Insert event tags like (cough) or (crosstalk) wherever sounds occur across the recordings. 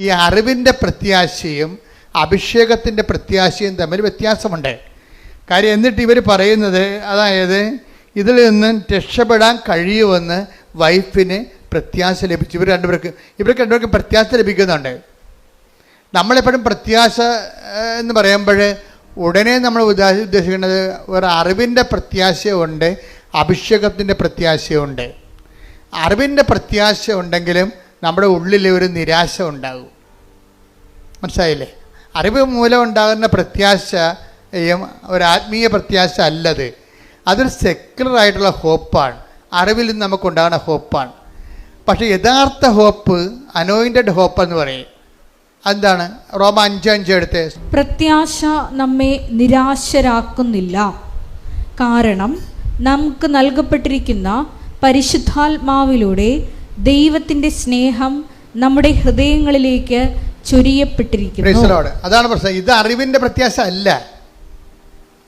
ഈ അറിവിന്റെ പ്രത്യാശയും അഭിഷേകത്തിന്റെ പ്രത്യാശയും തമ്മിൽ വ്യത്യാസമുണ്ട്. കാര്യം എന്നിട്ട് ഇവർ പറയുന്നത് അതായത് ഇതിൽ നിന്ന് രക്ഷപ്പെടാൻ കഴിയുമെന്ന് വൈഫിന് പ്രത്യാശ ലഭിച്ചു. ഇവർ രണ്ടുപേർക്ക് ഇവർക്ക് രണ്ടുപേർക്ക് പ്രത്യാശ ലഭിക്കുന്നുണ്ട്. നമ്മളെപ്പോഴും പ്രത്യാശ എന്ന് പറയുമ്പോൾ ഉടനെ നമ്മൾ ഉദ്ദേശ- ഉദ്ദേശിക്കുന്നത് ഒരു അറിവിന്റെ പ്രത്യാശയുണ്ട് അഭിഷേകത്തിന്റെ പ്രത്യാശയുണ്ട്. അറിവിന്റെ പ്രത്യാശ ഉണ്ടെങ്കിലും നമ്മുടെ ഉള്ളിൽ ഒരു നിരാശ ഉണ്ടാകും. മനസ്സിലായില്ലേ? അറിവ് മൂലം ഉണ്ടാകുന്ന പ്രത്യാശയും ഒരു ആത്മീയ പ്രത്യാശ അല്ലത്. അതൊരു സെക്യുലർ ആയിട്ടുള്ള ഹോപ്പാണ് അറിവിൽ നിന്ന് നമുക്കുണ്ടാകുന്ന ഹോപ്പാണ് പക്ഷേ യഥാർത്ഥ ഹോപ്പ് അനോയിന്റഡ് ഹോപ്പ് എന്ന് പറയും. എന്താണ് റോമ അഞ്ച് അഞ്ച് എടുത്ത്. പ്രത്യാശ നമ്മെ നിരാശരാക്കുന്നില്ല. കാരണം നമുക്ക് നൽകപ്പെട്ടിരിക്കുന്ന പരിശുദ്ധാത്മാവിലൂടെ ദൈവത്തിന്റെ സ്നേഹം നമ്മുടെ ഹൃദയങ്ങളിലേക്ക് ചൊരിയപ്പെട്ടിരിക്കുന്നു. അതാണ് പ്രശ്നം. ഇത് അറിവിന്റെ പ്രത്യാശ അല്ല.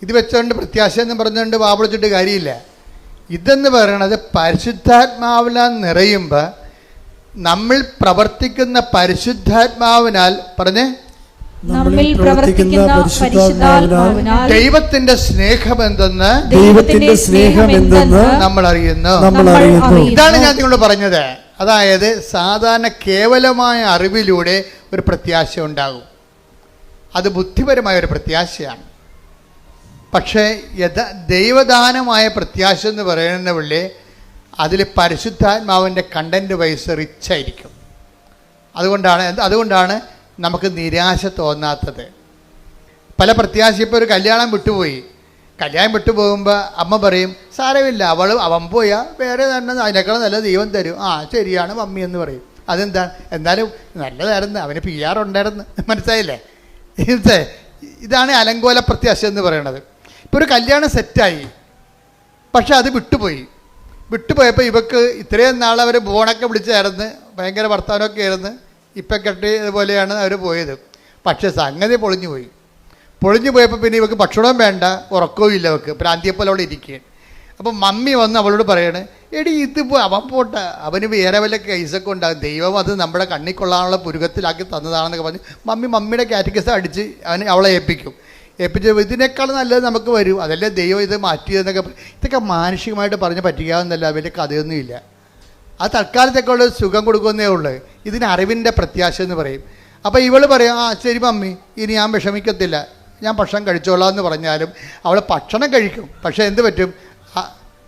ഇത് വെച്ചോണ്ട് പ്രത്യാശ എന്ന് പറഞ്ഞുകൊണ്ട് വാപിളിച്ചിട്ട് കാര്യമില്ല. ഇതെന്ന് പറയണത് പരിശുദ്ധാത്മാവിനാൽ നിറയുമ്പോൾ നമ്മൾ പ്രവർത്തിക്കുന്ന പരിശുദ്ധാത്മാവിനാൽ പറഞ്ഞ് നമ്മിൽ പ്രവർത്തിക്കുന്ന പരിശുദ്ധാത്മാവിനാൽ ദൈവത്തിന്റെ സ്നേഹം എന്തെന്ന് ദൈവത്തിന്റെ സ്നേഹം എന്തെന്ന് നമ്മൾ അറിയുന്നു നമ്മൾ അറിയുന്നു. അറിയുന്നു. ഇതാണ് ഞാൻ നിങ്ങളോട് പറഞ്ഞത്. അതായത് സാധാരണ കേവലമായ അറിവിലൂടെ ഒരു പ്രത്യാശ ഉണ്ടാകും. അത് ബുദ്ധിപരമായ ഒരു പ്രത്യാശയാണ്. പക്ഷേ യഥ ദൈവദാനമായ പ്രത്യാശ എന്ന് പറയുന്ന പുള്ളി അതിൽ പരിശുദ്ധാത്മാവിന്റെ കണ്ടന്റ് വൈസ് റിച്ച് ആയിരിക്കും. അതുകൊണ്ടാണ് അതുകൊണ്ടാണ് നമുക്ക് നിരാശ തോന്നാത്തത്. പല പ്രത്യാശ ഇപ്പോൾ ഒരു കല്യാണം വിട്ടുപോയി. കല്യാണം വിട്ടുപോകുമ്പോൾ അമ്മ പറയും സാരമില്ല അവൾ അവൻ പോയാൽ വേറെ തന്നെ അതിനേക്കാളും നല്ല ദൈവം തരും. ആ ശരിയാണ് മമ്മി എന്ന് പറയും. അതെന്താ? എന്നാലും നല്ലതായിരുന്നു അവന് പി ആർ ഉണ്ടായിരുന്നു. മനസ്സിലായില്ലേ? ഇത് ഇതാണ് അലങ്കോല പ്രത്യാശ എന്ന് പറയുന്നത് ഇപ്പോൾ ഒരു കല്യാണം സെറ്റായി. പക്ഷെ അത് വിട്ടുപോയി. വിട്ടുപോയപ്പോൾ ഇവക്ക് ഇത്രയും നാൾ അവർ ബോണൊക്കെ വിളിച്ചായിരുന്നു. ഭയങ്കര വർത്തമാനമൊക്കെ ആയിരുന്നു. ഇപ്പം കെട്ടിയതുപോലെയാണ് അവർ പോയത്. പക്ഷേ സംഗതി പൊളിഞ്ഞു പോയി. പൊളിഞ്ഞു പോയപ്പോൾ പിന്നെ ഇവക്ക് ഭക്ഷണവും വേണ്ട ഉറക്കവും ഇല്ല അവൾക്ക് പ്രാന്തിയെപ്പോലെ അവിടെ ഇരിക്കുകയാണ്. അപ്പം മമ്മി വന്ന് അവളോട് പറയാണ് എടി ഇതിപ്പോൾ അവൻ പോട്ട. അവന് വേറെ വല്ല കേസൊക്കെ ഉണ്ടാകും ദൈവം അത് നമ്മുടെ കണ്ണിൽ കൊള്ളാനുള്ള പുരുകത്തിലാക്കി തന്നതാണെന്നൊക്കെ പറഞ്ഞ് മമ്മി മമ്മിയുടെ കാറ്റഗസ് അടിച്ച് അവന് അവളെ ഏൽപ്പിക്കും. ഏൽപ്പിച്ച് ഇതിനേക്കാൾ നല്ലത് നമുക്ക് വരും. അതല്ലേ ദൈവം ഇത് മാറ്റിയതെന്നൊക്കെ ഇതൊക്കെ മാനുഷികമായിട്ട് പറഞ്ഞ് പറ്റിക്കാവുന്നല്ല വലിയ കഥയൊന്നുമില്ല. അത് തൽക്കാലത്തേക്കുള്ള സുഖം കൊടുക്കുന്നേ ഉള്ളൂ. ഇതിന് അറിവിന്റെ പ്രത്യാശ എന്ന് പറയും. അപ്പോൾ ഇവൾ പറയും ആ ശരി മമ്മി ഇനി ഞാൻ വിഷമിക്കത്തില്ല. ഞാൻ ഭക്ഷണം കഴിച്ചോളാം എന്ന് പറഞ്ഞാലും അവൾ ഭക്ഷണം കഴിക്കും. പക്ഷേ എന്ത് പറ്റും?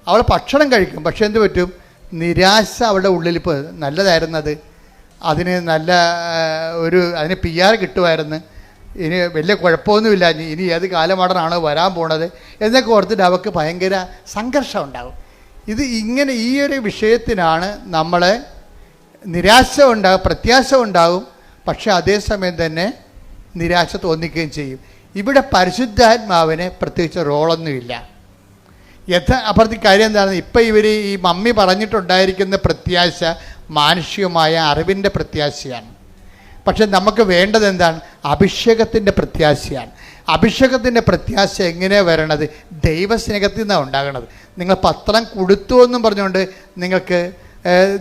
അവൾ ഭക്ഷണം കഴിക്കും. പക്ഷേ എന്ത് പറ്റും? നിരാശ അവളുടെ ഉള്ളിൽ ഇപ്പോൾ നല്ലതായിരുന്നത്. അതിന് നല്ല ഒരു അതിന് പി ആർ കിട്ടുമായിരുന്നു. ഇനി വലിയ കുഴപ്പമൊന്നുമില്ല. ഇനി ഏത് കാലമാടനാണോ വരാൻ പോണത് എന്നൊക്കെ ഓർത്തിട്ട് അവൾക്ക് ഭയങ്കര സംഘർഷം ഉണ്ടാകും. ഇത് ഇങ്ങനെ ഈ ഒരു വിഷയത്തിനാണ് നമ്മളെ നിരാശ ഉണ്ടാകും പ്രത്യാശ ഉണ്ടാകും പക്ഷെ അതേസമയം തന്നെ നിരാശ തോന്നിക്കുകയും ചെയ്യും. ഇവിടെ പരിശുദ്ധാത്മാവിന് പ്രത്യേകിച്ച് റോളൊന്നുമില്ല. യഥ അപ്പുറത്തെ കാര്യം എന്താണ് ഇപ്പം ഇവർ ഈ മമ്മി പറഞ്ഞിട്ടുണ്ടായിരിക്കുന്ന പ്രത്യാശ മാനുഷികമായ അറിവിന്റെ പ്രത്യാശയാണ്. പക്ഷെ നമുക്ക് വേണ്ടത് എന്താണ്? അഭിഷേകത്തിന്റെ പ്രത്യാശയാണ്. അഭിഷേകത്തിന്റെ പ്രത്യാശ എങ്ങനെ വരണത്? ദൈവസ്നേഹത്തിൽ നിന്നാണ് ഉണ്ടാകുന്നത് നിങ്ങൾ പത്രം കൊടുത്തു എന്നും പറഞ്ഞുകൊണ്ട് നിങ്ങൾക്ക്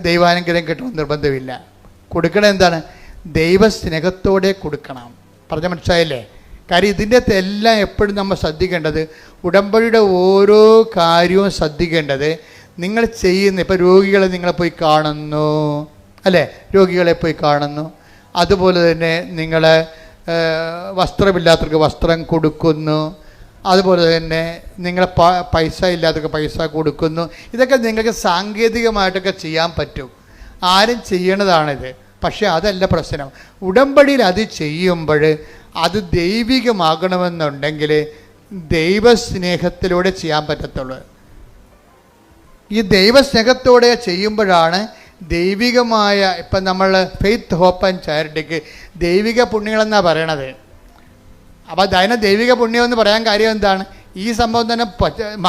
ദൈവാനുഗ്രഹം കിട്ടണം നിർബന്ധമില്ല. കൊടുക്കണത് എന്താണ്? ദൈവസ്നേഹത്തോടെ കൊടുക്കണം. പറഞ്ഞ മനസ്സിലായില്ലേ? കാര്യം ഇതിന്റെ എല്ലാം എപ്പോഴും നമ്മൾ ശ്രദ്ധിക്കേണ്ടത് ഉടമ്പടിയുടെ ഓരോ കാര്യവും ശ്രദ്ധിക്കേണ്ടത് നിങ്ങൾ ചെയ്യുന്ന ഇപ്പോൾ രോഗികളെ നിങ്ങളെ പോയി കാണുന്നു. അല്ലേ? രോഗികളെ പോയി കാണുന്നു. അതുപോലെ തന്നെ നിങ്ങൾ വസ്ത്രമില്ലാത്തവർക്ക് വസ്ത്രം കൊടുക്കുന്നു. അതുപോലെ തന്നെ നിങ്ങൾ പ- പൈസ ഇല്ലാത്തവർക്ക് പൈസ കൊടുക്കുന്നു. ഇതൊക്കെ നിങ്ങൾക്ക് സാങ്കേതികമായിട്ടൊക്കെ ചെയ്യാൻ പറ്റും. ആരും ചെയ്യണതാണിത്. പക്ഷേ അതല്ല പ്രശ്നം. ഉടമ്പടിയിൽ അത് ചെയ്യുമ്പോൾ അത് ദൈവികമാകണമെന്നുണ്ടെങ്കിൽ ദൈവസ്നേഹത്തിലൂടെ ചെയ്യാൻ പറ്റത്തുള്ളൂ. ഈ ദൈവസ്നേഹത്തോടെ ചെയ്യുമ്പോഴാണ് ദൈവികമായ ഇപ്പം നമ്മൾ ഫെയ്ത്ത് ഹോപ്പ് ആൻഡ് ചാരിറ്റിക്ക് ദൈവിക പുണ്യങ്ങളെന്നാണ് പറയണത്. അപ്പോൾ അതിനെ ദൈവിക പുണ്യം എന്ന് പറയാൻ കാര്യം എന്താണ്? ഈ സംഭവം തന്നെ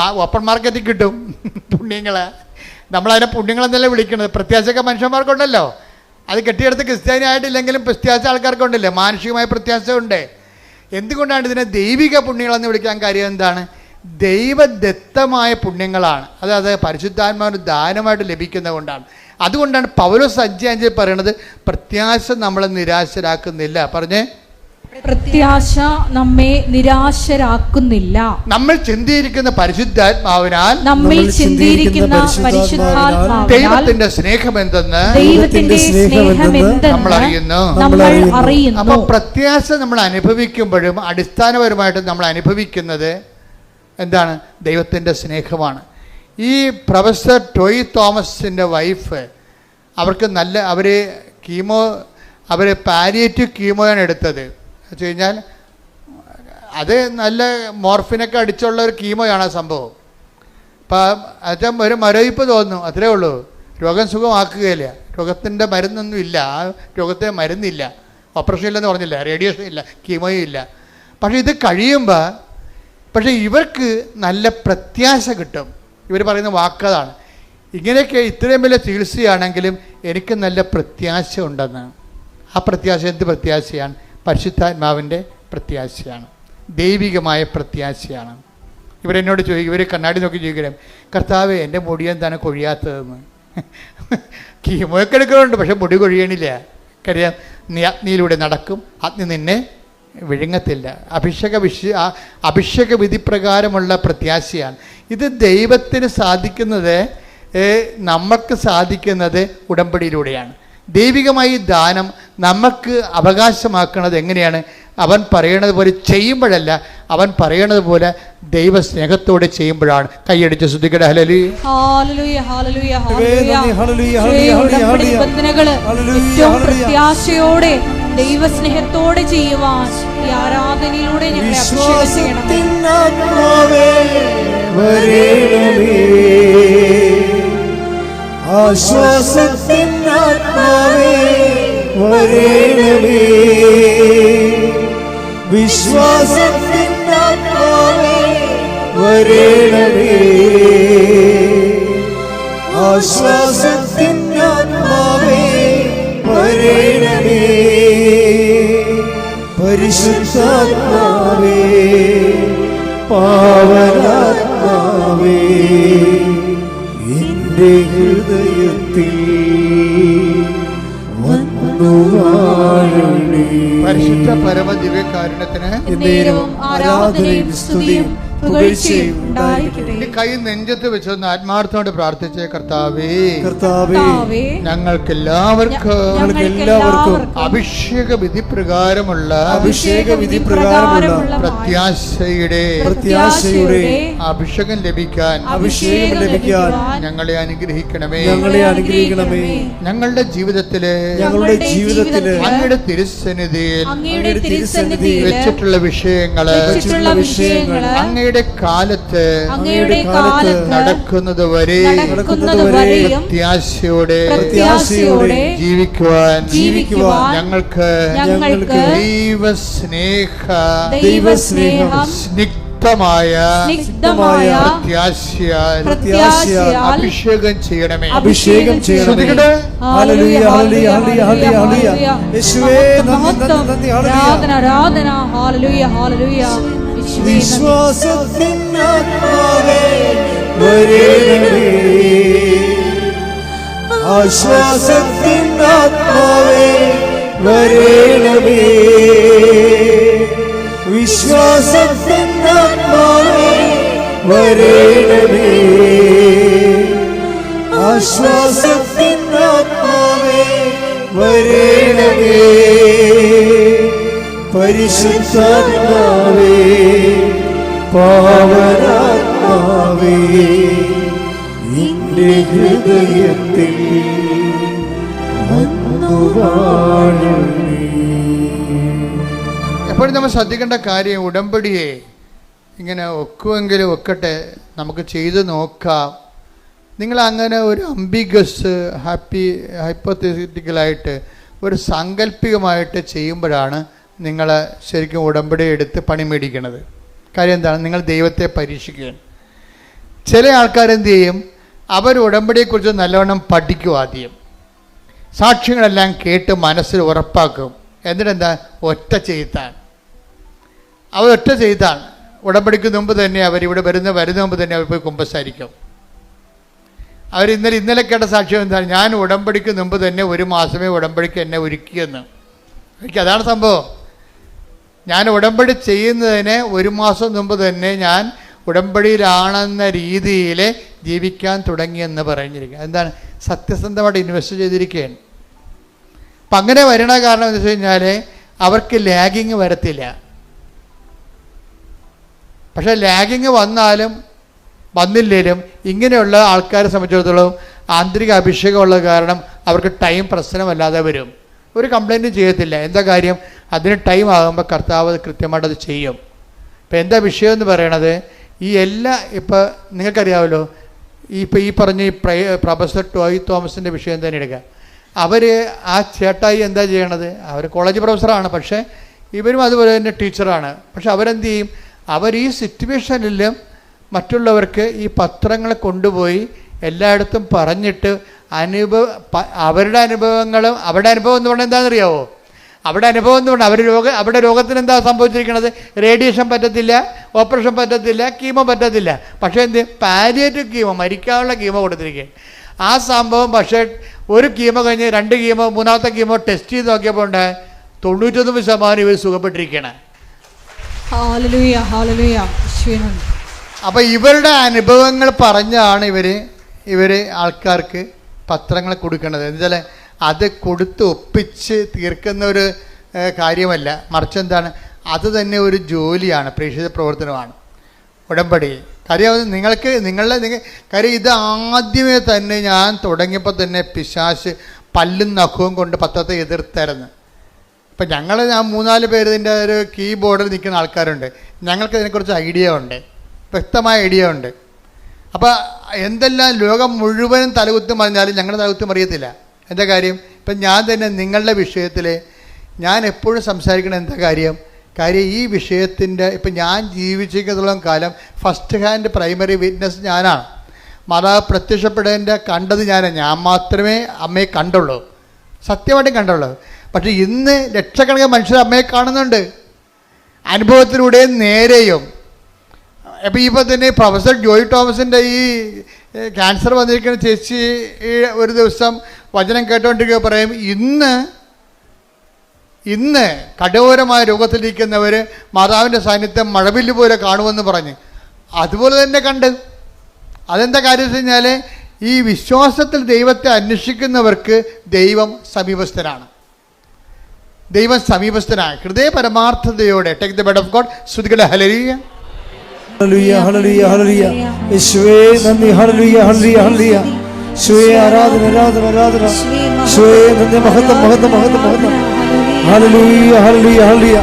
ഓപ്പൺ മാർക്കറ്റിൽ കിട്ടും (laughs) പുണ്യങ്ങളെ. നമ്മളതിനെ പുണ്യങ്ങളെന്നല്ലേ വിളിക്കുന്നത് പ്രത്യാശയൊക്കെ മനുഷ്യന്മാർക്കുണ്ടല്ലോ. അത് കെട്ടിയെടുത്ത് ക്രിസ്ത്യാനി ആയിട്ടില്ലെങ്കിലും പ്രത്യാശ ആൾക്കാർക്കുണ്ടല്ലേ? മാനുഷികമായ പ്രത്യാശ ഉണ്ട് എന്തുകൊണ്ടാണ് ഇതിനെ ദൈവിക പുണ്യങ്ങളെന്ന് വിളിക്കാൻ കാര്യം എന്താണ്? ദൈവദത്തമായ പുണ്യങ്ങളാണ്. അതായത് പരിശുദ്ധാത്മാവിന് ദാനമായിട്ട് ലഭിക്കുന്നത് കൊണ്ടാണ് അതുകൊണ്ടാണ് പൗലോസ് അഞ്ച് പറയണത് പ്രത്യാശ നമ്മളെ നിരാശരാക്കുന്നില്ല. പറഞ്ഞേ? പ്രത്യാശ നമ്മെ നിരാശരാക്കുന്നില്ല. നമ്മൾ ചിന്തിയിരിക്കുന്ന പരിശുദ്ധാത്മാവിനാൽ നമ്മൾ ചിന്തിയിരിക്കുന്ന പരിശുദ്ധാത്മാവിനാൽ ദൈവത്തിന്റെ സ്നേഹം എന്തെന്ന് ദൈവത്തിന്റെ സ്നേഹം നമ്മൾ അറിയുന്നു. നമ്മൾ അപ്പൊ അറിയുന്നു. പ്രത്യാശ നമ്മൾ അനുഭവിക്കുമ്പോഴും അടിസ്ഥാനപരമായിട്ട് നമ്മൾ അനുഭവിക്കുന്നത് എന്താണ്? ദൈവത്തിന്റെ സ്നേഹമാണ്. ഈ പ്രൊഫസർ ടോയ് തോമസിന്റെ വൈഫ് അവർക്ക് നല്ല അവർ കീമോ അവർ പാരിയേറ്റീവ് കീമോയാണ് എടുത്തത്. വെച്ച് കഴിഞ്ഞാൽ അത് നല്ല മോർഫിനൊക്കെ അടിച്ചുള്ള ഒരു കീമോയാണ് ആ സംഭവം. അപ്പം അത് ഒരു മരവിപ്പ് തോന്നുന്നു അത്രേ ഉള്ളൂ. രോഗം സുഖമാക്കുകയില്ല. രോഗത്തിന്റെ മരുന്നൊന്നും ഇല്ല. ആ രോഗത്തിന് മരുന്നില്ല. ഓപ്പറേഷൻ ഇല്ലെന്ന് പറഞ്ഞില്ല? റേഡിയേഷൻ ഇല്ല കീമോയും ഇല്ല. പക്ഷേ ഇത് കഴിയുമ്പോൾ പക്ഷേ ഇവർക്ക് നല്ല പ്രത്യാശ കിട്ടും. ഇവർ പറയുന്ന വാക്കതാണ് ഇങ്ങനെയൊക്കെ ഇത്രയും വലിയ ചികിത്സയാണെങ്കിലും എനിക്ക് നല്ല പ്രത്യാശ ഉണ്ടെന്ന്. ആ പ്രത്യാശ എന്ത് പ്രത്യാശയാണ്? പരിശുദ്ധാത്മാവിന്റെ പ്രത്യാശയാണ്. ദൈവികമായ പ്രത്യാശയാണ്. ഇവരെന്നോട് ചോദിക്കും ഇവർ കണ്ണാടി നോക്കി ചോദിക്കണം കർത്താവ് എന്റെ മുടി എന്താണ് കൊഴിയാത്തതെന്ന്? (laughs) കീമോയൊക്കെ എടുക്കുന്നുണ്ട് പക്ഷെ മുടി കൊഴിയണില്ല. കരിയാ നീ അഗ്നിയിലൂടെ നടക്കും. അഗ്നി നിന്നെ വിഴുങ്ങത്തില്ല. അഭിഷേക വിശ അഭിഷേക വിധി പ്രകാരമുള്ള പ്രത്യാശയാണ്. ഇത് ദൈവത്തിന് സാധിക്കുന്നത് നമുക്ക് സാധിക്കുന്നത് ഉടമ്പടിയിലൂടെയാണ്. ദൈവികമായി ദാനം നമുക്ക് അവകാശമാക്കുന്നത് എങ്ങനെയാണ്? അവൻ പറയണത് പോലെ ചെയ്യുമ്പോഴല്ല അവൻ പറയണത് പോലെ ദൈവ സ്നേഹത്തോടെ ചെയ്യുമ്പോഴാണ്. കൈയടിച്ച് ശ്രദ്ധിക്കട ഹലലി hallelujah, hallelujah, hallelujah, hallelujah, hallelujah. Hallelujah, ഏറ്റവും പ്രത്യാശയോടെ ദൈവസ്നേഹത്തോടെ ചെയ്യുവാൻ ഈ ആരാധനയിലൂടെ ഞങ്ങളെ അഭിഷേകം വരേണമേ. ആശ്വാസത്തിനാത്മാവേ വരേണമേ. വിശ്വാസത്തിനാത്മാവേ വരേണമേ. ആശ്വാസത്തിനാത്മാവേ പരിശുദ്ധാത്മാവേ പാവനാത്മാവേ എന്റെ ഹൃദയത്തിൽ വന്നു വാഴണേ പരിശുദ്ധ പരമ ദിവ്യകാരുണ്യത്തിന് എന്നേരവും ആരാധനയും സ്തുതിയും പുകഴ്ചയും ഉണ്ടായിരിക്കട്ടെ. കൈ നെഞ്ചത്ത് വെച്ചൊന്ന് ആത്മാർത്ഥമായിട്ട് പ്രാർത്ഥിച്ചേ കർത്താവേ. കർത്താവേ ഞങ്ങൾക്ക് എല്ലാവർക്കും അഭിഷേക വിധി പ്രകാരമുള്ള അഭിഷേക വിധി പ്രകാരമുള്ള പ്രത്യാശയുടെ പ്രത്യാശയുടെ അഭിഷേകം ലഭിക്കാൻ അഭിഷേകം ലഭിക്കാൻ ഞങ്ങളെ അനുഗ്രഹിക്കണമേ. ഞങ്ങളെ അനുഗ്രഹിക്കണമേ. ഞങ്ങളുടെ ജീവിതത്തിൽ ഞങ്ങളുടെ ജീവിതത്തിൽ അങ്ങയുടെ തിരുസന്നിധിയിൽ അങ്ങയുടെ തിരുസന്നിധിയിൽ വെച്ചിട്ടുള്ള വിഷയങ്ങൾ വെച്ചിട്ടുള്ള വിഷയങ്ങൾ അങ്ങയുടെ കാലത്ത് അങ്ങയുടെ കാലത്ത് നടക്കുന്നത് വരെ പ്രത്യാശയോടെ പ്രത്യാശയോടെ ജീവിക്കുവാൻ ജീവിക്കുവാൻ ഞങ്ങൾക്ക് ഞങ്ങൾക്ക് ദൈവസ്നേഹ ദൈവസ്നേഹം ദൈവ സ്നിഗ്ധമായ പ്രത്യാശയാൽ പ്രത്യാശയാൽ അഭിഷേകം ചെയ്യണമേ. അഭിഷേകം ചെയ്യണമേ. ഹാലലൂയ യേശുവേ നന്ദി. വിശ്വാസത്തിനാത്മാവേ വരേണമേ വരേണമേ വിശ്വാസത്തിനാത്മാവേ വരേണമേ ആശ്വാസത്തിനാത്മാവേ പരിശുദ്ധാത്മാവേ പാവനാത്മാവേ നിന്റെ ഹൃദയത്തിൽ എപ്പോഴും നമ്മൾ ശ്രദ്ധിക്കേണ്ട കാര്യം ഉടമ്പടിയെ ഇങ്ങനെ ഒക്കുമെങ്കിലും ഒക്കട്ടെ നമുക്ക് ചെയ്ത് നോക്കാം. നിങ്ങൾ അങ്ങനെ ഒരു അംബിഗസ് ഹാപ്പി ഹൈപ്പത്തറ്റിക്കലായിട്ട് ഒരു സാങ്കല്പികമായിട്ട് ചെയ്യുമ്പോഴാണ് നിങ്ങൾ ശരിക്കും ഉടമ്പടി എടുത്ത് പണി മേടിക്കണത്. കാര്യം എന്താണ്? നിങ്ങൾ ദൈവത്തെ പരീക്ഷിക്കുകയാണ്. ചില ആൾക്കാരെന്ത് ചെയ്യും? അവർ ഉടമ്പടിയെക്കുറിച്ച് നല്ലവണ്ണം പഠിക്കും ആദ്യം. സാക്ഷ്യങ്ങളെല്ലാം കേട്ട് മനസ്സിൽ ഉറപ്പാക്കും. എന്നിട്ട് എന്താ? ഒറ്റ ചെയ്താണ് അവർ ഒറ്റ ചെയ്താണ് ഉടമ്പടിക്ക് മുമ്പ് തന്നെ അവർ ഇവിടെ വരുന്ന വരുന്ന മുമ്പ് തന്നെ അവർ പോയി കുമ്പസാരിക്കും. അവർ ഇന്നലെ ഇന്നലെ കേട്ട സാക്ഷ്യം എന്താണ്? ഞാൻ ഉടമ്പടിക്ക് മുമ്പ് തന്നെ ഒരു മാസമേ ഉടമ്പടിക്ക് എന്നെ ഒരുക്കിയെന്ന്. എനിക്ക് അതാണ് സംഭവം. ഞാൻ ഉടമ്പടി ചെയ്യുന്നതിന് ഒരു മാസം മുമ്പ് തന്നെ ഞാൻ ഉടമ്പടിയിലാണെന്ന രീതിയിൽ ജീവിക്കാൻ തുടങ്ങിയെന്ന് പറഞ്ഞിരിക്കുക എന്താണ്? സത്യസന്ധമായിട്ട് ഇൻവെസ്റ്റ് ചെയ്തിരിക്കുകയാണ്. അപ്പം അങ്ങനെ വരണ കാരണം എന്ന് വെച്ച് കഴിഞ്ഞാൽ അവർക്ക് ലാഗിങ് വരത്തില്ല. പക്ഷേ ലാഗിങ് വന്നാലും വന്നില്ലേലും ഇങ്ങനെയുള്ള ആൾക്കാരെ സംബന്ധിച്ചിടത്തോളം ആന്തരിക അഭിഷേകമുള്ള കാരണം അവർക്ക് ടൈം പ്രശ്നമല്ലാതെ വരും. ഒരു കംപ്ലൈന്റും ചെയ്യത്തില്ല. എന്താ കാര്യം? അതിന് ടൈം ആകുമ്പോൾ കർത്താവ് കൃത്യമായിട്ട് അത് ചെയ്യും. ഇപ്പം എന്താ വിഷയം എന്ന് പറയണത്? ഈ എല്ലാ ഇപ്പോൾ നിങ്ങൾക്കറിയാമല്ലോ ഈ ഇപ്പോൾ ഈ പറഞ്ഞ ഈ പ്രൈ പ്രൊഫസർ ടോയ് തോമസിന്റെ വിഷയം തന്നെ എടുക്കുക അവർ ആ ചേട്ടായി എന്താ ചെയ്യണത്? അവർ കോളേജ് പ്രൊഫസറാണ് പക്ഷേ ഇവരും അതുപോലെ തന്നെ ടീച്ചറാണ്. പക്ഷെ അവരെന്ത് ചെയ്യും? അവർ ഈ സിറ്റുവേഷനിലും മറ്റുള്ളവർക്ക് ഈ പത്രങ്ങൾ കൊണ്ടുപോയി എല്ലായിടത്തും പറഞ്ഞിട്ട് അനുഭവ അവരുടെ അനുഭവങ്ങളും അവരുടെ അനുഭവം എന്ന് പറഞ്ഞാൽ എന്താണെന്നറിയാവോ? അവിടെ അനുഭവം എന്തുകൊണ്ട്? അവർ രോഗ അവിടെ രോഗത്തിന് എന്താ സംഭവിച്ചിരിക്കുന്നത് റേഡിയേഷൻ പറ്റത്തില്ല ഓപ്പറേഷൻ പറ്റത്തില്ല കീമോ പറ്റത്തില്ല. പക്ഷേ എന്ത്? പാലിയേറ്റീവ് കീമോ മരിക്കാനുള്ള കീമോ കൊടുത്തിരിക്കുക ആ സംഭവം പക്ഷേ ഒരു കീമോ കഴിഞ്ഞ് രണ്ട് കീമോ മൂന്നാമത്തെ കീമോ ടെസ്റ്റ് ചെയ്ത് നോക്കിയപ്പോൾ ഉണ്ട്. തൊണ്ണൂറ്റൊന്ന് ശതമാനം ഇവർ സുഖപ്പെട്ടിരിക്കുകയാണ് അപ്പോൾ ഇവരുടെ അനുഭവങ്ങൾ പറഞ്ഞാണ് ഇവർ ഇവർ ആൾക്കാർക്ക് പത്രങ്ങൾ കൊടുക്കേണ്ടത്. എന്നുവെച്ചാൽ അത് കൊടുത്ത് ഒപ്പിച്ച് തീർക്കുന്ന ഒരു കാര്യമല്ല. മറിച്ച് എന്താണ്? അത് തന്നെ ഒരു ജോലിയാണ് പ്രേക്ഷിത പ്രവർത്തനമാണ്. ഉടമ്പടി. കാര്യം നിങ്ങൾക്ക് നിങ്ങളുടെ നിങ്ങൾ കാര്യം ഇത് ആദ്യമേ തന്നെ ഞാൻ തുടങ്ങിയപ്പോൾ തന്നെ പിശാശ് പല്ലും നഖവും കൊണ്ട് പത്രത്തെ എതിർത്തായിരുന്നു. ഇപ്പം ഞങ്ങൾ ഞാൻ മൂന്നാൽ പേര് ഇതിന്റെ ഒരു കീബോർഡിൽ നിൽക്കുന്ന ആൾക്കാരുണ്ട്. ഞങ്ങൾക്ക് ഇതിനെക്കുറിച്ച് ഐഡിയ ഉണ്ട്. വ്യക്തമായ ഐഡിയ ഉണ്ട്. അപ്പോൾ എന്തെല്ലാം ലോകം മുഴുവനും തലകുത്തും അറിഞ്ഞാലും ഞങ്ങളുടെ തലകുത്തും അറിയത്തില്ല. എന്താ കാര്യം? ഇപ്പം ഞാൻ തന്നെ നിങ്ങളുടെ വിഷയത്തിൽ ഞാൻ എപ്പോഴും സംസാരിക്കണം എന്താ കാര്യം? കാര്യം ഈ വിഷയത്തിന്റെ ഇപ്പം ഞാൻ ജീവിച്ചിരിക്കുന്നതോളം കാലം ഫസ്റ്റ് ഹാൻഡ് പ്രൈമറി വിറ്റ്നസ് ഞാനാണ്. മാതാവ് പ്രത്യക്ഷപ്പെടേണ്ട കണ്ടത് ഞാനാണ് ഞാൻ മാത്രമേ അമ്മയെ കണ്ടുള്ളൂ. സത്യമായിട്ടും കണ്ടുള്ളൂ. പക്ഷേ ഇന്ന് ലക്ഷക്കണക്കിന് മനുഷ്യർ അമ്മയെ കാണുന്നുണ്ട്. അനുഭവത്തിലൂടെ നേരെയും. അപ്പോൾ ഇപ്പോൾ തന്നെ പ്രൊഫസർ ജോയ് തോമസിന്റെ ഈ ക്യാൻസർ വന്നിരിക്കുന്ന ചേച്ചി ഒരു ദിവസം വചനം കേട്ടോണ്ടിരിക്കുക പറയും ഇന്ന് ഇന്ന് കഠോരമായ രോഗത്തിലിരിക്കുന്നവർ മാതാവിന്റെ സാന്നിധ്യം മഴവില്ല് പോലെ കാണുമെന്ന് പറഞ്ഞ്. അതുപോലെ തന്നെ കണ്ട്. അതെന്താ കാര്യം വെച്ച് കഴിഞ്ഞാൽ ഈ വിശ്വാസത്തിൽ ദൈവത്തെ അന്വേഷിക്കുന്നവർക്ക് ദൈവം സമീപസ്ഥനാണ്. ദൈവം സമീപസ്ഥനാണ്. ഹൃദയ പരമാർത്ഥതയോടെ take the bed of God ശ്രുതികളെ ഹലരിയ hallelujah hallelujah hallelujah യേശുവേ നന്ദി. ഹല്ലേലൂയ യേശുവേ ആരാധന ആരാധന ആരാധന. യേശുവേ നിന്റെ മഹത്വം മഹത്വം മഹത്വം മഹത്വം. Hallelujah hallelujah hallelujah.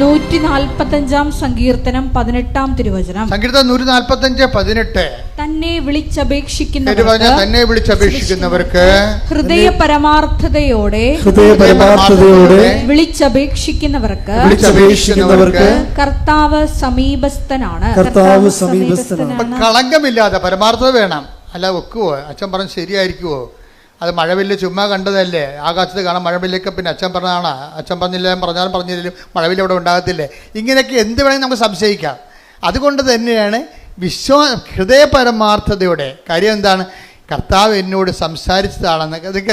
നൂറ്റി നാൽപ്പത്തഞ്ചാം സങ്കീർത്തനം പതിനെട്ടാം തിരുവചനം. സങ്കീർത്തനം നൂറ്റി നാൽപ്പത്തഞ്ച് പതിനെട്ട്. തന്നെ വിളിച്ചപേക്ഷിക്കുന്നവർക്ക് തന്നെ വിളിച്ചപേക്ഷിക്കുന്നവർക്ക് ഹൃദയ പരമാർത്ഥതയോടെ ഹൃദയ പരമാർത്ഥതയോടെ വിളിച്ചപേക്ഷിക്കുന്നവർക്ക് വിളിച്ചപേക്ഷിക്കുന്നവർക്ക് കർത്താവ് സമീപസ്ഥനാണ്. കർത്താവ് സമീപസ്ഥനാണ്. കളങ്കമില്ലാതെ പരമാർത്ഥത വേണം. അല്ല വെക്കുവോ? അച്ഛൻ പറഞ്ഞ് ശരിയായിരിക്കുമോ അത് മഴവില്ല് ചുമ്മാ കണ്ടതല്ലേ? ആകാശത്ത് കാണാൻ മഴവില്ലൊക്കെ പിന്നെ അച്ഛൻ പറഞ്ഞതാണ്? അച്ഛൻ പറഞ്ഞില്ല? പറഞ്ഞാലും പറഞ്ഞില്ലെങ്കിലും മഴവില്ല അവിടെ ഉണ്ടാകത്തില്ലേ? ഇങ്ങനെയൊക്കെ എന്ത് വേണമെങ്കിൽ നമുക്ക് സംശയിക്കാം. അതുകൊണ്ട് തന്നെയാണ് വിശ്വാ ഹൃദയപരമാർത്ഥതയുടെ കാര്യം എന്താണ്? കർത്താവ് എന്നോട് സംസാരിച്ചതാണെന്ന് അതൊക്കെ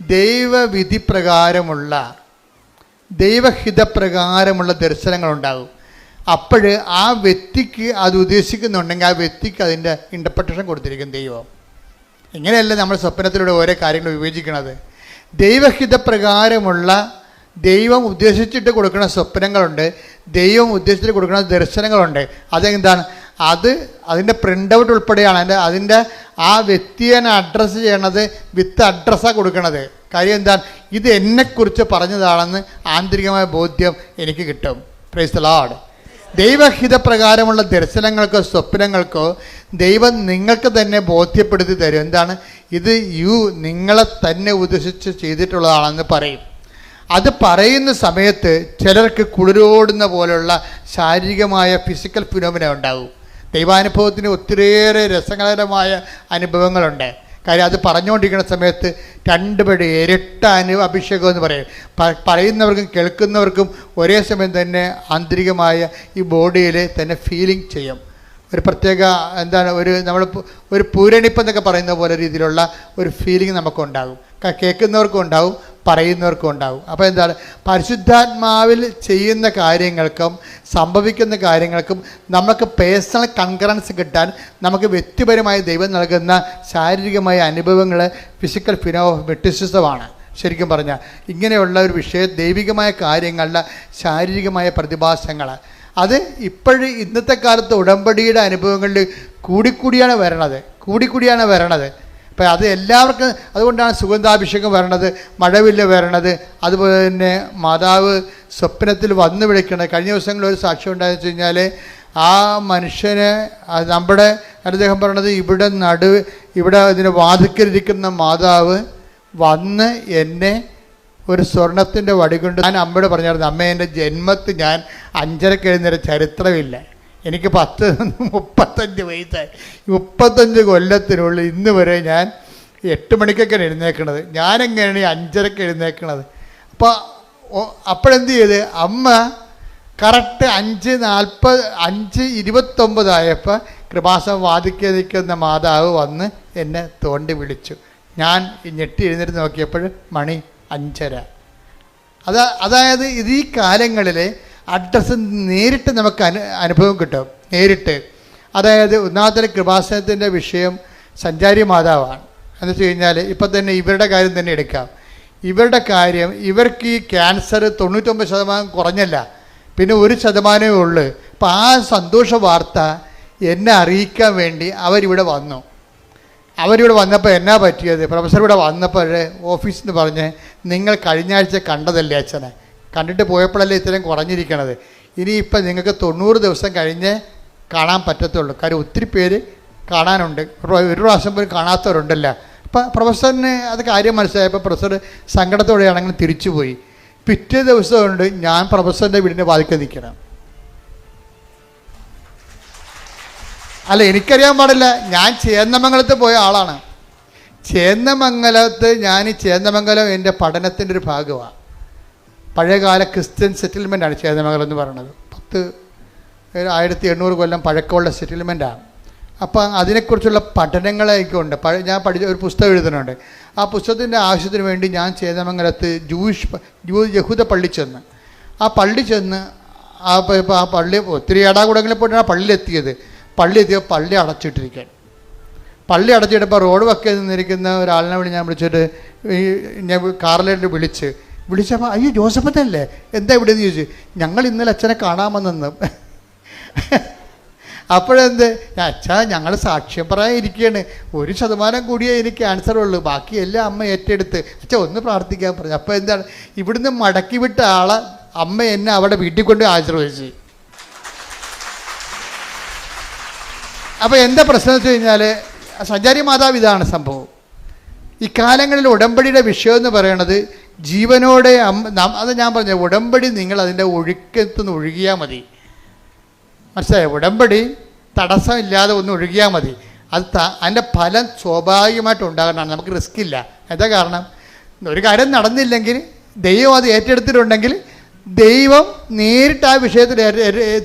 ദൈവവിധി പ്രകാരമുള്ള ദൈവഹിതപ്രകാരമുള്ള ദർശനങ്ങളുണ്ടാകും. അപ്പോൾ ആ വ്യക്തിക്ക് അത് ഉദ്ദേശിക്കുന്നുണ്ടെങ്കിൽ ആ വ്യക്തിക്ക് അതിന്റെ ഇന്റർപ്രട്ടേഷൻ കൊടുത്തിരിക്കും ദൈവം. ഇങ്ങനെയല്ല നമ്മൾ സ്വപ്നത്തിലൂടെ ഓരോ കാര്യങ്ങൾ വിവേചിക്കണത് ദൈവഹിതപ്രകാരമുള്ള ദൈവം ഉദ്ദേശിച്ചിട്ട് കൊടുക്കുന്ന സ്വപ്നങ്ങളുണ്ട് ദൈവം ഉദ്ദേശിച്ചിട്ട് കൊടുക്കുന്ന ദർശനങ്ങളുണ്ട്. അതെന്താണ്? അത് അതിന്റെ പ്രിന്റ് ഔട്ട് ഉൾപ്പെടെയാണ്. അതിന്റെ അതിന്റെ ആ വ്യക്തിയെ അഡ്രസ്സ് ചെയ്യണത് വിത്ത് അഡ്രസ്സാണ് കൊടുക്കണത്. കാര്യം എന്താണ്? ഇത് എന്നെക്കുറിച്ച് പറഞ്ഞതാണെന്ന് ആന്തരികമായ ബോധ്യം എനിക്ക് കിട്ടും. പ്രൈസ് ലാഡ് ദൈവഹിതപ്രകാരമുള്ള ദർശനങ്ങൾക്കോ സ്വപ്നങ്ങൾക്കോ ദൈവം നിങ്ങൾക്ക് തന്നെ ബോധ്യപ്പെടുത്തി തരും. എന്താണ്? ഇത് യു നിങ്ങളെ തന്നെ ഉദ്ദേശിച്ച് ചെയ്തിട്ടുള്ളതാണെന്ന് പറയും. അത് പറയുന്ന സമയത്ത് ചിലർക്ക് കുളിരോടുന്ന പോലുള്ള ശാരീരികമായ ഫിസിക്കൽ ഫിനോമിന ഉണ്ടാകും. ദൈവാനുഭവത്തിന് ഒത്തിരിയേറെ രസകരമായ അനുഭവങ്ങളുണ്ട്. കാര്യം അത് പറഞ്ഞുകൊണ്ടിരിക്കുന്ന സമയത്ത് രണ്ടുപേരുടെ ഇരട്ട അനു അഭിഷേകം എന്ന് പറയും. പറയുന്നവർക്കും കേൾക്കുന്നവർക്കും ഒരേ സമയം തന്നെ ആന്തരികമായ ഈ ബോഡിയിൽ തന്നെ ഫീലിംഗ് ചെയ്യും. ഒരു പ്രത്യേക എന്താണ് ഒരു നമ്മൾ ഒരു പൂരണിപ്പെന്നൊക്കെ പറയുന്ന പോലെ രീതിയിലുള്ള ഒരു ഫീലിംഗ് നമുക്കുണ്ടാകും. കേൾക്കുന്നവർക്കും ഉണ്ടാവും പറയുന്നവർക്കും ഉണ്ടാകും അപ്പോൾ എന്താണ്? പരിശുദ്ധാത്മാവിൽ ചെയ്യുന്ന കാര്യങ്ങൾക്കും സംഭവിക്കുന്ന കാര്യങ്ങൾക്കും നമുക്ക് പേഴ്സണൽ കൺകറൻസ് കിട്ടാൻ നമുക്ക് വ്യക്തിപരമായി ദൈവം നൽകുന്ന ശാരീരികമായ അനുഭവങ്ങൾ ഫിസിക്കൽ ഫിനോ മെട്ടിസിസമാണ് ശരിക്കും പറഞ്ഞാൽ ഇങ്ങനെയുള്ള ഒരു വിഷയ ദൈവികമായ കാര്യങ്ങളുടെ ശാരീരികമായ പ്രതിഭാസങ്ങൾ അത് ഇപ്പോഴും ഇന്നത്തെ കാലത്ത് ഉടമ്പടിയുടെ അനുഭവങ്ങളിൽ കൂടിക്കൂടിയാണ് വരണത്. കൂടിക്കൂടിയാണ് വരണത്. അപ്പം അത് എല്ലാവർക്കും അതുകൊണ്ടാണ് സുഗന്ധാഭിഷേകം വരണത് മഴവില്ല് വരണത്. അതുപോലെ തന്നെ മാതാവ് സ്വപ്നത്തിൽ വന്നു വിളിക്കണത് കഴിഞ്ഞ ദിവസങ്ങളിൽ ഒരു സാക്ഷ്യം ഉണ്ടായെന്ന് വെച്ച് കഴിഞ്ഞാൽ ആ മനുഷ്യനെ നമ്മുടെ അദ്ദേഹം പറയണത് ഇവിടെ നടു ഇവിടെ ഇതിന് വാതിക്കലിരിക്കുന്ന മാതാവ് വന്ന് എന്നെ ഒരു സ്വർണത്തിന്റെ വടികൊണ്ട് ഞാൻ അമ്മയോട് പറഞ്ഞായിരുന്നു അമ്മ എന്റെ ജന്മത്ത് ഞാൻ അഞ്ചരക്ക് എഴുന്നേരം ചരിത്രമില്ല. എനിക്ക് പത്ത് മുപ്പത്തഞ്ച് വയസ്സായി. മുപ്പത്തഞ്ച് കൊല്ലത്തിനുള്ളിൽ ഇന്ന് വരെ ഞാൻ എട്ട് മണിക്കൊക്കെയാണ് എഴുന്നേക്കണത്. ഞാനെങ്ങനെയാണ് ഈ അഞ്ചരക്ക് എഴുന്നേക്കണത്? അപ്പോൾ അപ്പോഴെന്ത് ചെയ്ത്? അമ്മ കറക്റ്റ് അഞ്ച് നാൽപ്പത് അഞ്ച് ഇരുപത്തൊമ്പതായപ്പോൾ കൃപാസം വാദിക്കെ നിൽക്കുന്ന മാതാവ് വന്ന് എന്നെ തോണ്ടി വിളിച്ചു. ഞാൻ ഞെട്ടി എഴുന്നേറ്റ് നോക്കിയപ്പോൾ മണി അഞ്ചര. അതാ അതായത് ഇത് ഈ കാലങ്ങളിൽ അഡ്രസ്സ് നേരിട്ട് നമുക്ക് അനു അനുഭവം കിട്ടും. നേരിട്ട്. അതായത് ഒന്നാമത്തെ കൃപാസനത്തിന്റെ വിഷയം സഞ്ചാരി മാതാവാണ്. എന്ന് വെച്ച് കഴിഞ്ഞാൽ ഇപ്പം തന്നെ ഇവരുടെ കാര്യം തന്നെ എടുക്കാം. ഇവരുടെ കാര്യം ഇവർക്ക് ഈ ക്യാൻസർ തൊണ്ണൂറ്റൊമ്പത് ശതമാനം കുറഞ്ഞല്ല. പിന്നെ ഒരു ശതമാനമേ ഉള്ളൂ. അപ്പം ആ സന്തോഷ വാർത്ത എന്നെ അറിയിക്കാൻ വേണ്ടി അവരിവിടെ വന്നു. അവരിവിടെ വന്നപ്പോൾ എന്നാ പറ്റിയത്? പ്രൊഫസർ ഇവിടെ വന്നപ്പോൾ ഓഫീസിൽ നിന്ന് പറഞ്ഞ് നിങ്ങൾ കഴിഞ്ഞ ആഴ്ച കണ്ടതല്ലേ അച്ഛനെ? കണ്ടിട്ട് പോയപ്പോഴല്ലേ ഇത്രയും കുറഞ്ഞിരിക്കണത്? ഇനിയിപ്പം നിങ്ങൾക്ക് തൊണ്ണൂറ് ദിവസം കഴിഞ്ഞ് കാണാൻ പറ്റത്തുള്ളൂ. കാര്യം ഒത്തിരി പേര് കാണാനുണ്ട്. ഒരു പ്രാവശ്യം പോലും കാണാത്തവരുണ്ടല്ലോ. അപ്പം പ്രൊഫസറിന് അത് കാര്യം മനസ്സിലായപ്പോൾ പ്രൊഫസർ സങ്കടത്തോടെയാണെങ്കിൽ തിരിച്ചുപോയി. പിറ്റേ ദിവസം കൊണ്ട് ഞാൻ പ്രൊഫസറിന്റെ വീടിന്റെ വാതിക്കൽ നിൽക്കണം. അല്ല എനിക്കറിയാൻ പാടില്ല. ഞാൻ ചേന്നമംഗലത്ത് പോയ ആളാണ്. ചേന്നമംഗലത്ത് ഞാൻ ചേന്നമംഗലം എന്റെ പഠനത്തിന്റെ ഒരു ഭാഗമാണ്. പഴയകാല ക്രിസ്ത്യൻ സെറ്റിൽമെന്റാണ് ചേതമംഗലം എന്ന് പറയുന്നത്. പത്ത് ആയിരത്തി എണ്ണൂറ് കൊല്ലം പഴക്കമുള്ള സെറ്റിൽമെന്റാണ് അപ്പം അതിനെക്കുറിച്ചുള്ള പഠനങ്ങളൊക്കെ പഴയ ഞാൻ പഠിച്ച ഒരു പുസ്തകം എഴുതുന്നുണ്ട്. ആ പുസ്തകത്തിന്റെ ആവശ്യത്തിന് വേണ്ടി ഞാൻ ചേതമംഗലത്ത് ജൂയിഷ് ജൂ യഹൂദ പള്ളി ചെന്ന്. ആ പള്ളി ചെന്ന് ആ ആ പള്ളി ഒത്തിരി ഏടാകൂടങ്ങളിൽ പോയിട്ടാണ് പള്ളിയിലെത്തിയത് പള്ളി എത്തിയ പള്ളി അടച്ചിട്ടിരിക്കാൻ പള്ളി അടച്ചിട്ടപ്പോൾ റോഡ് വക്കേ നിന്നിരിക്കുന്ന ഒരാളിനെ വിളി ഞാൻ വിളിച്ചിട്ട് ഈ ഞാൻ കാറിലേക്ക് വിളിച്ച് വിളിച്ചപ്പോൾ അയ്യോ ജോസഫത്തല്ലേ? എന്താ ഇവിടെ എന്ന് ചോദിച്ചു ഞങ്ങൾ ഇന്നലെ അച്ഛനെ കാണാമെന്നു അപ്പോഴെന്ത്? അച്ഛാ ഞങ്ങൾ സാക്ഷ്യം പറയാൻ ഇരിക്കുകയാണ് ഒരു ശതമാനം കൂടിയേ എനിക്ക് ക്യാൻസർ ഉള്ളൂ. ബാക്കി എല്ലാം അമ്മ ഏറ്റെടുത്ത്. അച്ഛ ഒന്ന് പ്രാർത്ഥിക്കാൻ പറഞ്ഞു. അപ്പോൾ എന്താണ്? ഇവിടുന്ന് മടക്കി വിട്ട ആളെ അമ്മ എന്നെ അവിടെ വീട്ടിൽ കൊണ്ട് ആശ്രയിച്ചു അപ്പോൾ എന്താ പ്രശ്നം വെച്ച് കഴിഞ്ഞാൽ സഞ്ചാരി മാതാവ് ഇതാണ് സംഭവം. ഇക്കാലങ്ങളിൽ ഉടമ്പടിയുടെ വിഷയം എന്ന് പറയണത് ജീവനോടെ അത് ഞാൻ പറഞ്ഞ ഉടമ്പടി നിങ്ങൾ അതിന്റെ ഒഴുക്കത്തുനിന്ന് ഒഴുകിയാൽ മതി. മനസ്സിലായോ? ഉടമ്പടി തടസ്സമില്ലാതെ ഒന്ന് ഒഴുകിയാൽ മതി. അത് അതിന്റെ ഫലം സ്വാഭാവികമായിട്ട് ഉണ്ടാകാനാണ്. നമുക്ക് റിസ്ക് ഇല്ല. എന്താ കാരണം? ഒരു കാര്യം നടന്നില്ലെങ്കിൽ ദൈവം അത് ഏറ്റെടുത്തിട്ടുണ്ടെങ്കിൽ ദൈവം നേരിട്ട് ആ വിഷയത്തിൽ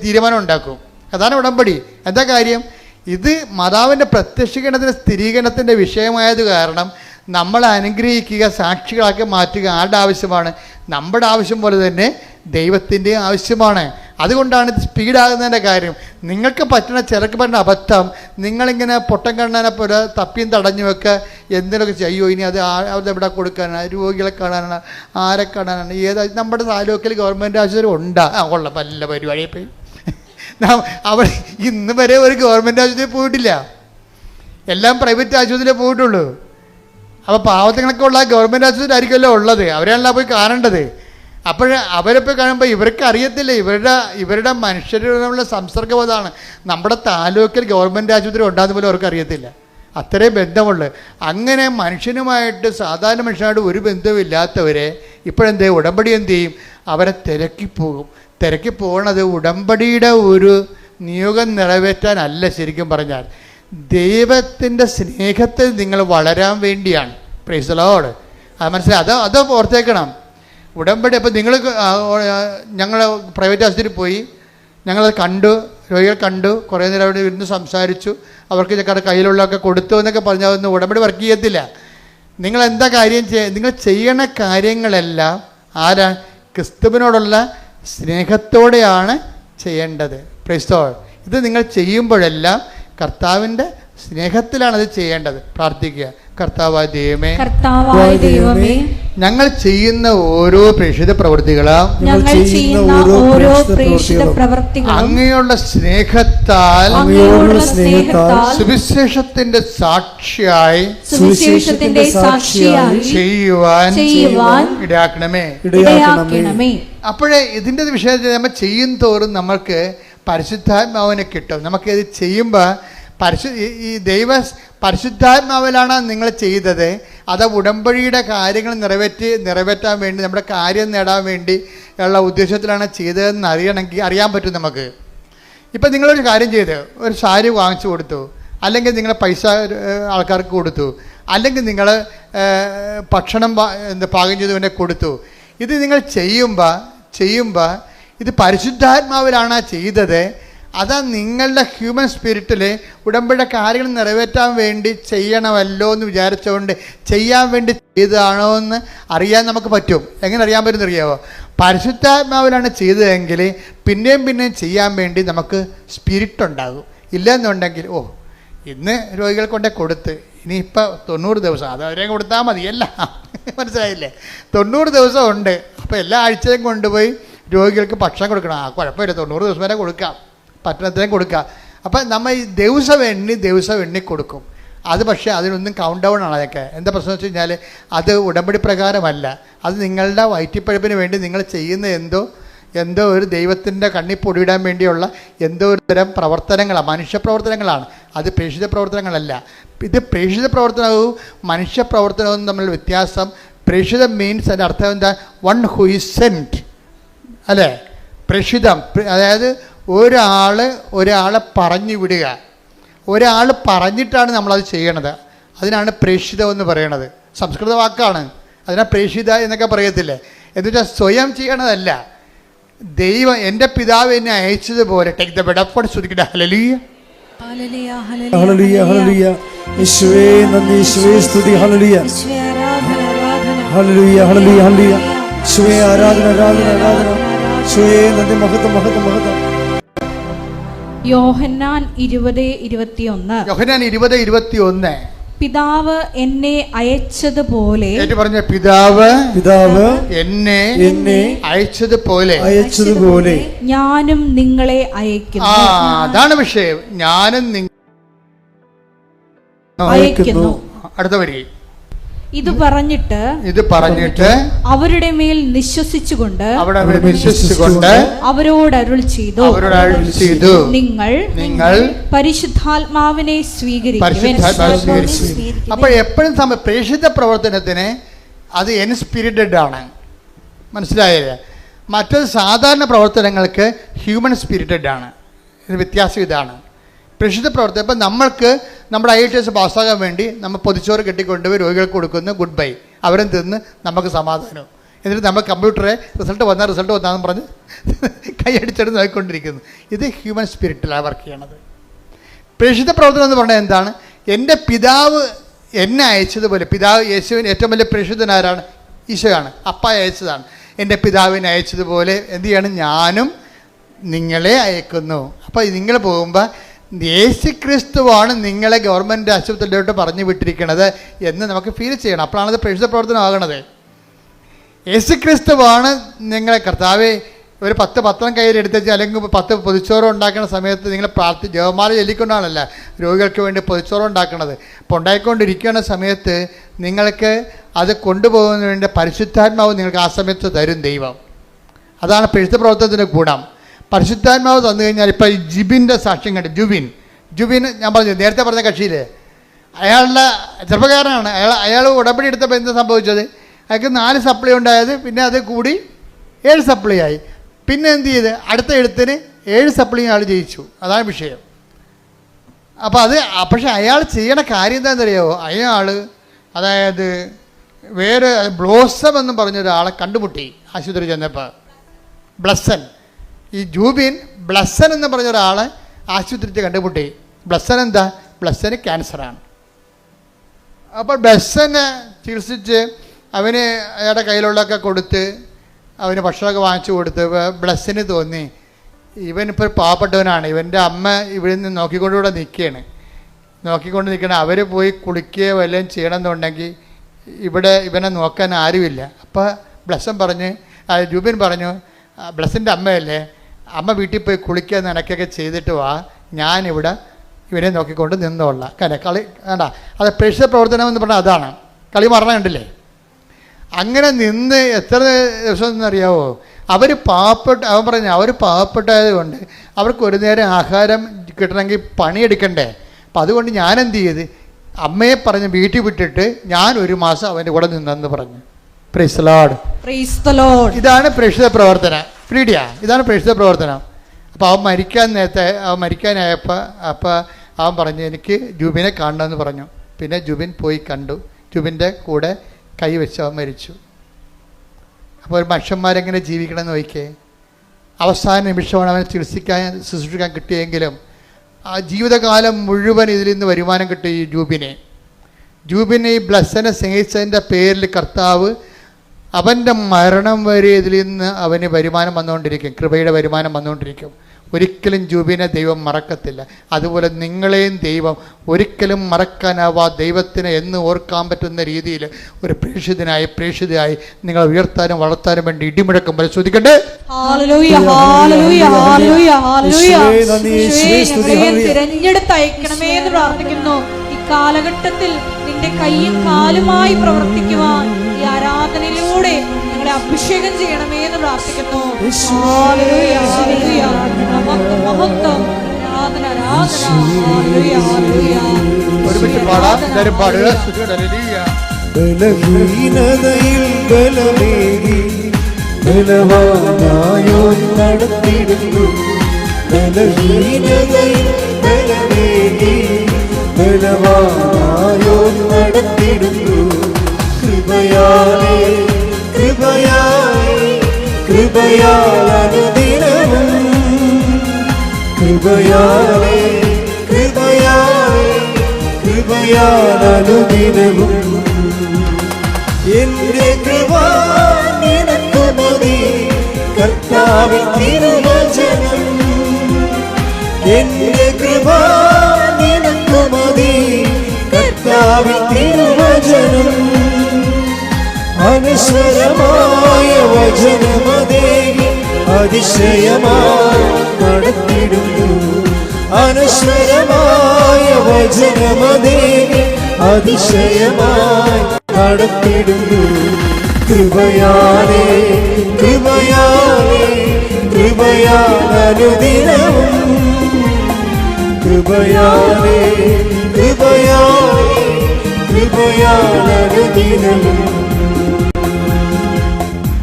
തീരുമാനം ഉണ്ടാക്കും. അതാണ് ഉടമ്പടി. എന്താ കാര്യം? ഇത് മാതാവിന്റെ പ്രത്യക്ഷീകരണത്തിന്റെ സ്ഥിരീകരണത്തിന്റെ വിഷയമായത് കാരണം നമ്മളെ അനുഗ്രഹിക്കുക സാക്ഷികളാക്കി മാറ്റുക ആരുടെ ആവശ്യമാണ്? നമ്മുടെ ആവശ്യം പോലെ തന്നെ ദൈവത്തിന്റെ ആവശ്യമാണ്. അതുകൊണ്ടാണ് ഇത് സ്പീഡാകുന്നതിന്റെ കാര്യം. നിങ്ങൾക്ക് പറ്റുന്ന ചിലക്ക് പറ്റുന്ന അബദ്ധം നിങ്ങളിങ്ങനെ പൊട്ടം കണ്ണാനെ പോലെ തപ്പിയും തടഞ്ഞു വെക്കുക എന്തിനൊക്കെ ചെയ്യോ? ഇനി അത് അവിടെ കൊടുക്കാനാണ്? രോഗികളെ കാണാനാണ്? ആരെ കാണാനാണ്? ഏതാ? നമ്മുടെ താലൂക്കിൽ ഗവൺമെന്റ് ആശുപത്രി ഉണ്ടാ. ആ കൊള്ളാം നല്ല പരിപാടിയെ പോയി. അവർ ഇന്ന് വരെ ഒരു ഗവൺമെന്റ് ആശുപത്രി പോയിട്ടില്ല. എല്ലാം പ്രൈവറ്റ് ആശുപത്രിയിലേ പോയിട്ടുള്ളൂ. അപ്പോൾ പാവത്തിനൊക്കെ ഉള്ള ആശുപത്രി ആയിരിക്കുമല്ലോ ഉള്ളത്. അവരെയാണല്ലോ പോയി കാണേണ്ടത്. അപ്പോൾ അവരെ പോയി കാണുമ്പോൾ ഇവർക്ക് അറിയത്തില്ല ഇവരുടെ ഇവരുടെ മനുഷ്യരുള്ള സംസർഗം അതാണ്. നമ്മുടെ താലൂക്കിൽ ഗവൺമെന്റ് ആശുപത്രി ഉണ്ടാകുന്ന പോലും അവർക്ക് അറിയത്തില്ല. അത്രയും ബന്ധമുള്ളു. അങ്ങനെ മനുഷ്യനുമായിട്ട് സാധാരണ മനുഷ്യനായിട്ട് ഒരു ബന്ധവുമില്ലാത്തവരെ ഇപ്പോഴെന്ത് ഉടമ്പടി എന്ത് ചെയ്യും അവരെ തിരക്കിപ്പോകും തിരക്കിപ്പോകണത് ഉടമ്പടിയുടെ ഒരു നിയോഗം നിറവേറ്റാനല്ല ശരിക്കും പറഞ്ഞാൽ. ദൈവത്തിന്റെ സ്നേഹത്തിൽ നിങ്ങൾ വളരാൻ വേണ്ടിയാണ്. പ്രൈസലോട് അത് മനസ്സിലായി? അത് അത് ഓർത്തേക്കണം. ഉടമ്പടി അപ്പോൾ നിങ്ങൾ ഞങ്ങൾ പ്രൈവറ്റ് ആശുപത്രിയിൽ പോയി. ഞങ്ങളത് കണ്ടു രോഗികൾ കണ്ടു കുറേ നേരം അവിടെ ഇരുന്ന് സംസാരിച്ചു. അവർക്ക് ഞങ്ങളുടെ കയ്യിലുള്ളതൊക്കെ കൊടുത്തു എന്നൊക്കെ പറഞ്ഞാൽ ഉടമ്പടി വർക്ക് ചെയ്യത്തില്ല. നിങ്ങൾ എന്താ കാര്യം ചെയ്യ നിങ്ങൾ ചെയ്യണ കാര്യങ്ങളെല്ലാം ആരാ? ക്രിസ്തുവിനോടുള്ള സ്നേഹത്തോടെയാണ് ചെയ്യേണ്ടത്. പ്രൈസ്തോൾ ഇത് നിങ്ങൾ ചെയ്യുമ്പോഴെല്ലാം കർത്താവിന്റെ സ്നേഹത്തിലാണ് അത് ചെയ്യേണ്ടത്. പ്രാർത്ഥിക്കുക. കർത്താവായ ദൈവമേ കർത്താവായ ദൈവമേ ഞങ്ങൾ ചെയ്യുന്ന ഓരോ പ്രേക്ഷിത പ്രവൃത്തികളും ഞങ്ങൾ ചെയ്യുന്ന ഓരോ പ്രേക്ഷിത പ്രവൃത്തികളും അങ്ങയുള്ള സ്നേഹത്താൽ അങ്ങയോടുള്ള സ്നേഹത്താൽ സുവിശേഷത്തിന്റെ സാക്ഷിയായി സുവിശേഷത്തിന്റെ സാക്ഷിയായി ചെയ്യുവാൻ ചെയ്യുവാൻ ഇടയാക്കണമേ. ഇടയാക്കണമേ. അപ്പോഴേ ഇതിന്റെ വിഷയത്തിൽ നമ്മൾ ചെയ്യും തോറും നമ്മൾക്ക് പരിശുദ്ധാത്മാവിനെ കിട്ടും. നമുക്കിത് ചെയ്യുമ്പോൾ പരിശു ഈ- ദൈവ പരിശുദ്ധാത്മാവിലാണ് നിങ്ങൾ ചെയ്തത്. അത് ഉടമ്പടിയുടെ കാര്യങ്ങൾ നിറവേറ്റി നിറവേറ്റാൻ വേണ്ടി നമ്മുടെ കാര്യം നേടാൻ വേണ്ടി ഉള്ള ഉദ്ദേശത്തിലാണ് ചെയ്തതെന്ന് അറിയണമെങ്കിൽ അറിയാൻ പറ്റും നമുക്ക്. ഇപ്പം നിങ്ങളൊരു കാര്യം ചെയ്ത്. ഒരു സാരി വാങ്ങിച്ചു കൊടുത്തു. അല്ലെങ്കിൽ നിങ്ങൾ പൈസ ആൾക്കാർക്ക് കൊടുത്തു. അല്ലെങ്കിൽ നിങ്ങൾ ഭക്ഷണം എന്താ പാകം ചെയ്തവനെ കൊടുത്തു. ഇത് നിങ്ങൾ ചെയ്യുമ്പോൾ ചെയ്യുമ്പോൾ ഇത് പരിശുദ്ധാത്മാവിലാണ് ചെയ്തത്. അതാ നിങ്ങളുടെ ഹ്യൂമൻ സ്പിരിറ്റിൽ ഉടമ്പടിയുടെ കാര്യങ്ങൾ നിറവേറ്റാൻ വേണ്ടി ചെയ്യണമല്ലോ എന്ന് വിചാരിച്ചുകൊണ്ട് ചെയ്യാൻ വേണ്ടി ചെയ്തതാണോ എന്ന് അറിയാൻ നമുക്ക് പറ്റും. എങ്ങനെ അറിയാൻ പറ്റുമെന്ന് അറിയാവോ? പരിശുദ്ധാത്മാവിലാണ് ചെയ്തതെങ്കിൽ പിന്നെയും പിന്നെയും ചെയ്യാൻ വേണ്ടി നമുക്ക് സ്പിരിറ്റ് ഉണ്ടാകും. ഇല്ലെന്നുണ്ടെങ്കിൽ ഓ ഇന്ന് രോഗികൾ കൊണ്ടേ കൊടുത്ത് ഇനിയിപ്പോൾ തൊണ്ണൂറ് ദിവസം അത് അവരെ കൊടുത്താൽ മതിയല്ല മനസ്സിലായില്ലേ? തൊണ്ണൂറ് ദിവസം ഉണ്ട്. അപ്പോൾ എല്ലാ ആഴ്ചയും കൊണ്ടുപോയി രോഗികൾക്ക് ഭക്ഷണം കൊടുക്കണം. ആ കുഴപ്പമില്ല. തൊണ്ണൂറ് ദിവസം വരെ കൊടുക്കാം. പട്ടണത്തിനും കൊടുക്കാം. അപ്പം നമ്മൾ ഈ ദിവസം എണ്ണി ദിവസം എണ്ണി കൊടുക്കും. അത് പക്ഷേ അതിനൊന്നും കൗണ്ട് ഡൗൺ ആണ് അതൊക്കെ. എന്താ പ്രശ്നം വെച്ച് കഴിഞ്ഞാൽ അത് ഉടമ്പടി പ്രകാരമല്ല. അത് നിങ്ങളുടെ വയറ്റിപ്പഴപ്പിന് വേണ്ടി നിങ്ങൾ ചെയ്യുന്ന എന്തോ എന്തോ ഒരു ദൈവത്തിന്റെ കണ്ണി പൊടിയിടാൻ വേണ്ടിയുള്ള എന്തോ ഒരു തരം പ്രവർത്തനങ്ങളാണ്. മനുഷ്യപ്രവർത്തനങ്ങളാണ് അത് പ്രേക്ഷിത പ്രവർത്തനങ്ങളല്ല. ഇത് പ്രേക്ഷിത പ്രവർത്തനവും മനുഷ്യപ്രവർത്തനവും തമ്മിൽ വ്യത്യാസം പ്രേക്ഷിതം മീൻസ് അതിന്റെ അർത്ഥം എന്താ? വൺ ഹു അല്ലേ? പ്രഷിതം അതായത് ഒരാൾ ഒരാളെ പറഞ്ഞു വിടുക. ഒരാൾ പറഞ്ഞിട്ടാണ് നമ്മളത് ചെയ്യണത്. അതിനാണ് പ്രേഷിതം എന്ന് പറയണത്. സംസ്കൃത വാക്കാണ്. അതിനാ പ്രേഷിത എന്നൊക്കെ പറയത്തില്ലേ? എന്ന് വെച്ചാൽ സ്വയം ചെയ്യണതല്ല. ദൈവം എന്റെ പിതാവ് എന്നെ അയച്ചതുപോലെ. ടേക്ക് ദ ബെഡപ്പോട് ശ്രദ്ധിക്കട്ടെ ഹലലിയ ഹല്ലേലൂയ ഹല്ലേലൂയ യേശുവേ നന്ദി യേശുവേ സ്തുതി. ഹല്ലേലൂയ. Hallelujah hallelujah hallelujah. യേശുവേ ആരാധന ആരാധന ആരാധന. നന്ദി മഹത്വം മഹത്വം മഹത്വം. യോഹന്നാൻ ഇരുപത് ഇരുപത്തിയൊന്ന്. യോഹനാൻ ഇരുപത് ഇരുപത്തി ഒന്ന് പിതാവ് എന്നെ അയച്ചതുപോലെ പറഞ്ഞ പിതാവ് പിതാവ് എന്നെ എന്നെ അയച്ചതുപോലെ. അയച്ചതുപോലെ. ഞാനും നിങ്ങളെ ആ അയക്കുന്നു അതാണ് വിഷയം. ഞാനും നിങ്ങൾ അയക്കുന്നു. അടുത്ത വരി. ഇത് പറഞ്ഞിട്ട് ഇത് പറഞ്ഞിട്ട് അവരുടെ മേൽ നിശ്വസിച്ചുകൊണ്ട് അവർ വിശ്വസിച്ചുകൊണ്ട് അവരോട് അരുൾ ചെയ്തു. അവരോട് അരുൾ ചെയ്തു. നിങ്ങൾ നിങ്ങൾ പരിശുദ്ധാത്മാവിനെ സ്വീകരിക്കും. അപ്പോൾ എപ്പോഴും സമ പ്രേക്ഷിത പ്രവർത്തനത്തിന് അത് എൻസ്പിരിറ്റഡ് ആണ്. മനസ്സിലായില്ലേ? മറ്റത് സാധാരണ പ്രവർത്തനങ്ങൾക്ക് ഹ്യൂമൻ സ്പിരിറ്റഡ് ആണ്. ഇത് വ്യത്യാസം ഇതാണ്. പ്രേക്ഷിത പ്രവർത്തനം ഇപ്പം നമ്മൾക്ക് നമ്മുടെ ഐ ടി എസ് പാസ്സാകാൻ വേണ്ടി നമ്മൾ പൊതിച്ചോറ് കെട്ടിക്കൊണ്ടുപോയി രോഗികൾക്ക് കൊടുക്കുന്ന ഗുഡ് ബൈ അവരും തിന്ന് നമുക്ക് സമാധാനം എന്നിട്ട് നമ്മൾ കമ്പ്യൂട്ടറെ റിസൾട്ട് വന്നാൽ റിസൾട്ട് വന്നാന്ന് പറഞ്ഞ് (laughs) കൈയടിച്ചെടുത്ത് നോക്കിക്കൊണ്ടിരിക്കുന്നു. ഇത് ഹ്യൂമൻ സ്പിരിറ്റിലാണ് വർക്ക് ചെയ്യണത്. പ്രേക്ഷിത പ്രവർത്തനം എന്ന് പറഞ്ഞാൽ എന്താണ്? എന്റെ പിതാവ് എന്നെ അയച്ചതുപോലെ പിതാവ് യേശുവിന് ഏറ്റവും വലിയ പ്രേക്ഷിതനാരാണ് ഈശോയാണ്. അപ്പ അയച്ചതാണ്. എന്റെ പിതാവിനെ അയച്ചതുപോലെ എന്ത് ചെയ്യണം? ഞാനും നിങ്ങളെ അയക്കുന്നു. അപ്പോൾ നിങ്ങൾ പോകുമ്പോൾ യേശു ക്രിസ്തുവാണ് നിങ്ങളെ ഗവൺമെന്റ് ആശുപത്രിയിലോട്ട് പറഞ്ഞു വിട്ടിരിക്കുന്നത് എന്ന് നമുക്ക് ഫീൽ ചെയ്യണം. അപ്പോഴാണ് അത് പ്രേക്ഷിത പ്രവർത്തനം ആകണത്. യേശു ക്രിസ്തുവാണ് നിങ്ങളെ കർത്താവെ ഒരു പത്ത് പത്രം കയ്യിൽ എടുത്തേച്ച് അല്ലെങ്കിൽ പത്ത് പൊതിച്ചോറ് ഉണ്ടാക്കുന്ന സമയത്ത് നിങ്ങൾ പ്രാർത്ഥി ജവമാല ചൊല്ലിക്കൊണ്ടാണല്ല രോഗികൾക്ക് വേണ്ടി പൊതിച്ചോറ് ഉണ്ടാക്കുന്നത് അപ്പോൾ ഉണ്ടായിക്കൊണ്ടിരിക്കുന്ന സമയത്ത് നിങ്ങൾക്ക് അത് കൊണ്ടുപോകുന്നതിന് വേണ്ടി പരിശുദ്ധാത്മാവ് നിങ്ങൾക്ക് ആ സമയത്ത് തരും ദൈവം. അതാണ് പെഴുത്ത പ്രവർത്തനത്തിന്റെ ഗുണം. പരിശുദ്ധാത്മാവ് തന്നു കഴിഞ്ഞാൽ ഇപ്പോൾ ഈ ജിബിന്റെ സാക്ഷ്യം കണ്ടു ജുബിൻ. ജുബിൻ ഞാൻ പറഞ്ഞു നേരത്തെ പറഞ്ഞ കക്ഷിയിൽ അയാളുടെ ചെറുപ്പക്കാരനാണ്. അയാൾ അയാൾ ഉടമ്പടി എടുത്തപ്പോൾ എന്താ സംഭവിച്ചത്? അയാൾക്ക് നാല് സപ്ലൈ ഉണ്ടായത് പിന്നെ അത് കൂടി ഏഴ് സപ്ലൈ ആയി. പിന്നെ എന്ത് ചെയ്ത്? അടുത്ത എഴുത്തിന് ഏഴ് സപ്ലൈ അയാൾ ജയിച്ചു. അതാണ് വിഷയം. അപ്പോൾ അത് പക്ഷേ അയാൾ ചെയ്യണ കാര്യം എന്താണെന്നറിയാമോ അയാൾ അതായത് വേറെ ബ്ലോസം എന്ന് പറഞ്ഞൊരാളെ കണ്ടുമുട്ടി ആശുപത്രി ചെന്നപ്പോൾ ബ്ലസ്സൻ. ഈ ജൂബിൻ ബ്ലസ്സൻ എന്ന് പറഞ്ഞ ഒരാളെ ആശുപത്രിയിൽ കണ്ടുമുട്ടി. ബ്ലസ്സൻ എന്താ? ബ്ലസ്സന് ക്യാൻസറാണ്. അപ്പോൾ ബ്ലസ്സനെ ചികിത്സിച്ച് അവന് അയാളുടെ കയ്യിലുള്ളതൊക്കെ കൊടുത്ത് അവന് ഭക്ഷണമൊക്കെ വാങ്ങിച്ചു കൊടുത്ത് ബ്ലസ്സിന് തോന്നി. ഇവനിപ്പോൾ പാവപ്പെട്ടവനാണ്. ഇവന്റെ അമ്മ ഇവിടെ നിന്ന് നോക്കിക്കൊണ്ടുകൂടെ നിൽക്കുകയാണ്. നോക്കിക്കൊണ്ട് നിൽക്കണം അവർ പോയി കുളിക്കുകയോ വല്ലതും ചെയ്യണമെന്നുണ്ടെങ്കിൽ ഇവിടെ ഇവനെ നോക്കാൻ ആരുമില്ല. അപ്പോൾ ബ്ലസ്സൻ പറഞ്ഞ് ജൂബിൻ പറഞ്ഞു "ആ, ബ്ലസ്സിന്റെ അമ്മയല്ലേ? അമ്മ വീട്ടിൽ പോയി കുളിക്കുക നനയ്ക്കൊക്കെ ചെയ്തിട്ട് വാ. ഞാനിവിടെ ഇവനെ നോക്കിക്കൊണ്ട് നിന്നോളാം. കാര്യം കളി വേണ്ട. അത് പ്രേക്ഷിത പ്രവർത്തനം എന്ന് പറഞ്ഞാൽ അതാണ്. കളി മറന്ന കണ്ടില്ലേ? അങ്ങനെ നിന്ന് എത്ര ദിവസം എന്നറിയാവോ? അവർ പാവപ്പെട്ട അവൻ പറഞ്ഞു അവർ പാവപ്പെട്ടായത് കൊണ്ട് അവർക്ക് ഒരു നേരം ആഹാരം കിട്ടണമെങ്കിൽ പണിയെടുക്കണ്ടേ? അപ്പം അതുകൊണ്ട് ഞാൻ എന്ത് ചെയ്ത്? അമ്മയെ പറഞ്ഞ് വീട്ടിൽ വിട്ടിട്ട് ഞാൻ ഒരു മാസം അവന്റെ കൂടെ നിന്നെന്ന് പറഞ്ഞു. ഇതാണ് പ്രേക്ഷിത പ്രവർത്തനം. ഫ്രീഡിയ ഇതാണ് പ്രേക്ഷിത പ്രവർത്തനം. അപ്പോൾ അവൻ മരിക്കാൻ നേരത്തെ അവൻ മരിക്കാനായപ്പോൾ അപ്പോൾ അവൻ പറഞ്ഞു എനിക്ക് ജുബിനെ കാണണമെന്ന് പറഞ്ഞു. പിന്നെ ജുബിൻ പോയി കണ്ടു. ജുബിന്റെ കൂടെ കൈവച്ച് അവൻ മരിച്ചു. അപ്പോൾ ഒരു മനുഷ്യന്മാരെങ്ങനെ ജീവിക്കണം എന്ന് നോക്കിയേ. അവസാന നിമിഷമാണ് അവനെ ചികിത്സിക്കാൻ ശുശ്രൂഷിക്കാൻ കിട്ടിയെങ്കിലും ആ ജീവിതകാലം മുഴുവൻ ഇതിൽ നിന്ന് വരുമാനം കിട്ടി ഈ ജൂബിനെ. ജൂബിനെ ഈ ബ്ലസ്സനെ സ്നേഹിച്ചതിന്റെ പേരിൽ കർത്താവ് അവന്റെ മരണം വരെ ഇതിൽ നിന്ന് അവന് വരുമാനം വന്നുകൊണ്ടിരിക്കും കൃപയുടെ വരുമാനം വന്നുകൊണ്ടിരിക്കും. ഒരിക്കലും ജൂബിനെ ദൈവം മറക്കത്തില്ല. അതുപോലെ നിങ്ങളെയും ദൈവം ഒരിക്കലും മറക്കാനാവാ ദൈവത്തിന് എന്ന് ഓർക്കാൻ പറ്റുന്ന രീതിയിൽ ഒരു പ്രേക്ഷിതനായി പ്രേക്ഷിതയായി നിങ്ങൾ ഉയർത്താനും വളർത്താനും വേണ്ടി ഇടിമുഴക്കം പരിശോധിക്കണ്ടേ Hallelujah, hallelujah, hallelujah, hallelujah. യേശുവേ, നന്ദി, യേശുവേ, യേശുവേ, സ്തുതി, ഞങ്ങളെ ഹല്ലേലൂയ. തിരഞ്ഞെടുത്ത് അയക്കണമേ എന്ന് പ്രാർത്ഥിക്കുന്നു. ഈ കാലഘട്ടത്തിൽ നിന്റെ കൈയും കാലുമായി പ്രവർത്തിക്കുവാൻ ഈ ആരാധനയിലൂടെ ഞങ്ങളെ അഭിഷേകം ചെയ്യണമേ എന്ന് പ്രാർത്ഥിക്കുന്നു. മഹത്വം. ആരാധന ആരാധന. ബലഹീനതയിൽ ബലമേകി ബലവാനായോ നടത്തിടുന്നു. ബലഹീനതയിൽ ബലമേകി ബലവാനായോ നടത്തിടുന്നു. കൃപയാലേ കൃപയാലേ കൃപയാൽ അനുദിനവും കൃപയാലേ കൃപയാലേ കൃപയാൽ എന്റെ കൃപ നിനക്ക് മതി കർത്താവിൻ തിരുവചനം. എന്റെ കൃപ നിനക്ക് മതി കർത്താവിൻ തിരുവചനം. അനശ്വരമായ വചനമതേകി അതിശയമായി നടത്തിടുന്നു അനശ്വരമായ വചനമതേകി അതിശയമായി നടത്തിടുന്നു. കൃപയാലേ കൃപയാലേ കൃപയാനുദിനവും കൃപയാലേ കൃപയാലേ കൃപയാലനുദിനവും